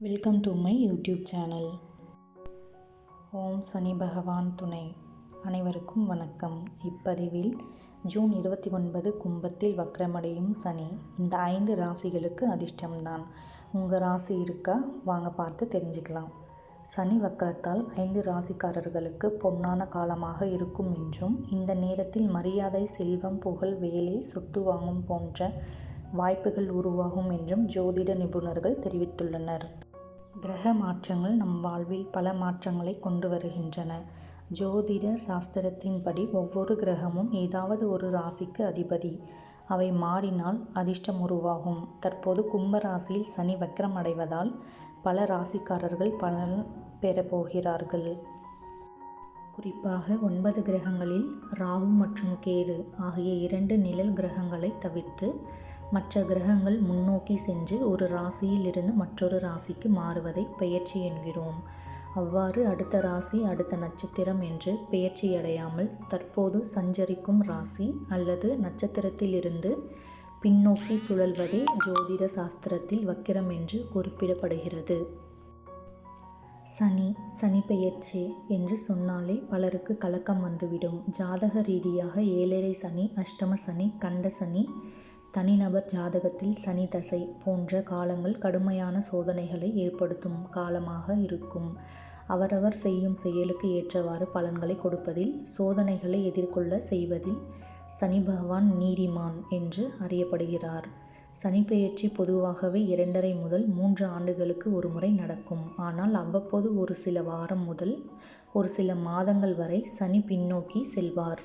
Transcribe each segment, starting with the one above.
Welcome to my YouTube channel ஓம் சனி பகவான் துணை. அனைவருக்கும் வணக்கம். இப்பதிவில் ஜூன் இருபத்தி ஒன்பது கும்பத்தில் வக்ரமடையும் சனி இந்த ஐந்து ராசிகளுக்கு அதிர்ஷ்டம்தான். உங்கள் ராசி இருக்கா? வாங்க பார்த்து தெரிஞ்சுக்கலாம். சனி வக்கரத்தால் ஐந்து ராசிக்காரர்களுக்கு பொன்னான காலமாக இருக்கும் என்றும் இந்த நேரத்தில் மரியாதை செல்வம் புகழ் வேலை சொத்து வாங்கும் போன்ற வாய்ப்புகள் உருவாகும் என்றும் ஜோதிட நிபுணர்கள் தெரிவித்துள்ளனர். கிரக மாற்றங்கள் நம் வாழ்வில் பல மாற்றங்களை கொண்டு வருகின்றன. ஜோதிட சாஸ்திரத்தின்படி ஒவ்வொரு கிரகமும் ஏதாவது ஒரு ராசிக்கு அதிபதி. அவை மாறினால் அதிர்ஷ்டம் உருவாகும். தற்போது கும்ப ராசியில் சனி வக்கரம் அடைவதால் பல ராசிக்காரர்கள் பலன் பெறப்போகிறார்கள். குறிப்பாக ஒன்பது கிரகங்களில் ராகு மற்றும் கேது ஆகிய இரண்டு நிழல் கிரகங்களை தவிர்த்து மற்ற கிரகங்கள் முன்னோக்கி சென்று ஒரு ராசியில் இருந்து மற்றொரு ராசிக்கு மாறுவதை பெயர்ச்சி என்கிறோம். அவ்வாறு அடுத்த ராசி அடுத்த நட்சத்திரம் என்று பெயர்ச்சியடையாமல் தற்போது சஞ்சரிக்கும் ராசி அல்லது நட்சத்திரத்திலிருந்து பின்னோக்கி சுழல்வதே ஜோதிட சாஸ்திரத்தில் வக்கிரம் என்று குறிப்பிடப்படுகிறது. சனி சனி பெயர்ச்சி என்று சொன்னாலே பலருக்கு கலக்கம் வந்துவிடும். ஜாதக ரீதியாக ஏழரை சனி அஷ்டம சனி கண்ட சனி தனிநபர் ஜாதகத்தில் சனி தசை போன்ற காலங்கள் கடுமையான சோதனைகளை ஏற்படுத்தும் காலமாக இருக்கும். அவரவர் செய்யும் செயலுக்கு ஏற்றவாறு பலன்களை கொடுப்பதில் சோதனைகளை எதிர்கொள்ள செய்வதில் சனி பகவான் நீதிமான் என்று அறியப்படுகிறார். சனிப்பெயர்ச்சி பொதுவாகவே இரண்டரை முதல் மூன்று ஆண்டுகளுக்கு ஒரு முறை நடக்கும். ஆனால் அவ்வப்போது ஒரு சில வாரம் முதல் ஒரு சில மாதங்கள் வரை சனி பின்னோக்கி செல்வார்.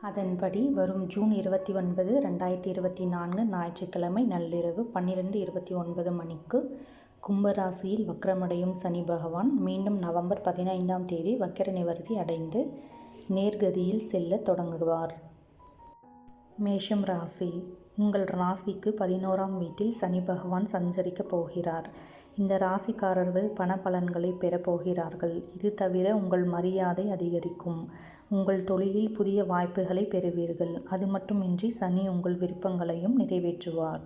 அதன்படி வரும் ஜூன் இருபத்தி ஒன்பது ரெண்டாயிரத்தி இருபத்தி நான்கு ஞாயிற்றுக்கிழமை நள்ளிரவு பன்னிரெண்டு இருபத்தி ஒன்பது மணிக்கு கும்பராசியில் வக்ரமடையும் சனி பகவான் மீண்டும் நவம்பர் பதினைந்தாம் தேதி வக்கர நிவர்த்தி அடைந்து நேர்கதியில் செல்ல தொடங்குவார். மேஷம் ராசி. உங்கள் ராசிக்கு பதினோராம் வீட்டில் சனி பகவான் சஞ்சரிக்கப் போகிறார். இந்த ராசிக்காரர்கள் பண பலன்களை பெறப்போகிறார்கள் இது தவிர உங்கள் மரியாதை அதிகரிக்கும். உங்கள் தொழிலில் புதிய வாய்ப்புகளை பெறுவீர்கள். அது மட்டுமின்றி சனி உங்கள் விருப்பங்களையும் நிறைவேற்றுவார்.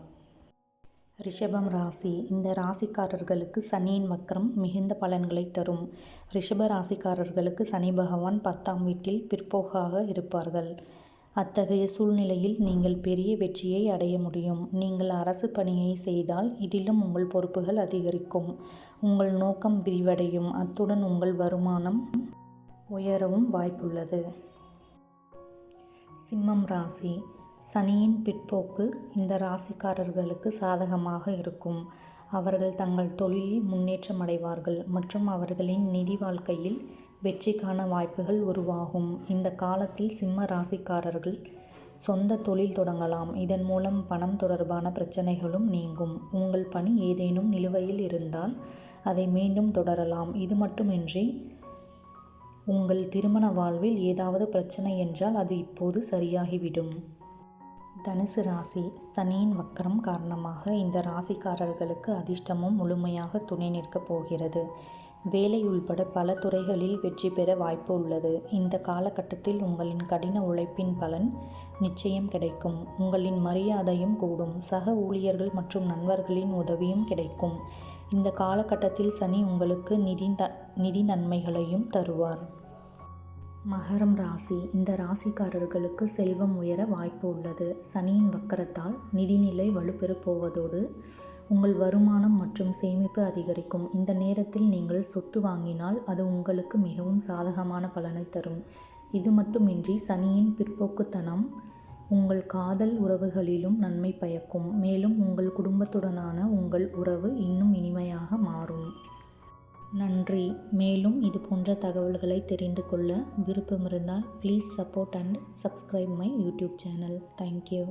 ரிஷபம் ராசி. இந்த ராசிக்காரர்களுக்கு சனியின் வக்கரம் மிகுந்த பலன்களை தரும். ரிஷப ராசிக்காரர்களுக்கு சனி பகவான் பத்தாம் வீட்டில் பிற்போக்காக இருப்பார்கள். அத்தகைய சூழ்நிலையில் நீங்கள் பெரிய வெற்றியை அடைய முடியும். நீங்கள் அரசு பணியை செய்தால் இதிலும் உங்கள் பொறுப்புகள் அதிகரிக்கும். உங்கள் நோக்கம் விரிவடையும். அத்துடன் உங்கள் வருமானம் உயரவும் வாய்ப்புள்ளது. சிம்மம் ராசி. சனியின் பிற்போக்கு இந்த ராசிக்காரர்களுக்கு சாதகமாக இருக்கும். அவர்கள் தங்கள் தொழிலில் முன்னேற்றம் அடைவார்கள் மற்றும் அவர்களின் நிதி வாழ்க்கையில் வெற்றிக்கான வாய்ப்புகள் உருவாகும். இந்த காலத்தில் சிம்ம ராசிக்காரர்கள் சொந்த தொழில் தொடங்கலாம். இதன் மூலம் பணம் தொடர்பான பிரச்சனைகளும் நீங்கும். உங்கள் பணி ஏதேனும் நிலுவையில் இருந்தால் அதை மீண்டும் தொடரலாம். இது மட்டுமின்றி உங்கள் திருமண வாழ்வில் ஏதாவது பிரச்சனை என்றால் அது இப்போது சரியாகிவிடும். தனுசு ராசி சனியின் வக்கரம் காரணமாக இந்த ராசிக்காரர்களுக்கு அதிர்ஷ்டமும் முழுமையாக துணை நிற்கப் போகிறது. வேலை உள்பட பல துறைகளில் வெற்றி பெற வாய்ப்பு உள்ளது. இந்த காலகட்டத்தில் உங்களின் கடின உழைப்பின் பலன் நிச்சயம் கிடைக்கும். உங்களின் மரியாதையும் கூடும். சக ஊழியர்கள் மற்றும் நண்பர்களின் உதவியும் கிடைக்கும். இந்த காலகட்டத்தில் சனி உங்களுக்கு நிதி நிதி நன்மைகளையும் தருவார். மகரம் ராசி. இந்த ராசிக்காரர்களுக்கு செல்வம் உயர வாய்ப்பு உள்ளது. சனியின் வக்கரத்தால் நிதிநிலை வலுப்பெறப் போவதோடு உங்கள் வருமானம் மற்றும் சேமிப்பு அதிகரிக்கும். இந்த நேரத்தில் நீங்கள் சொத்து வாங்கினால் அது உங்களுக்கு மிகவும் சாதகமான பலனை தரும். இது மட்டுமின்றி சனியின் பிற்போக்குத்தனம் உங்கள் காதல் உறவுகளிலும் நன்மை பயக்கும். மேலும் உங்கள் குடும்பத்துடனான உங்கள் உறவு இன்னும் இனிமையாக மாறும். நன்றி. மேலும் இது போன்ற தகவல்களை தெரிந்து கொள்ள விருப்பம் இருந்தால் please support and subscribe my YouTube channel thank you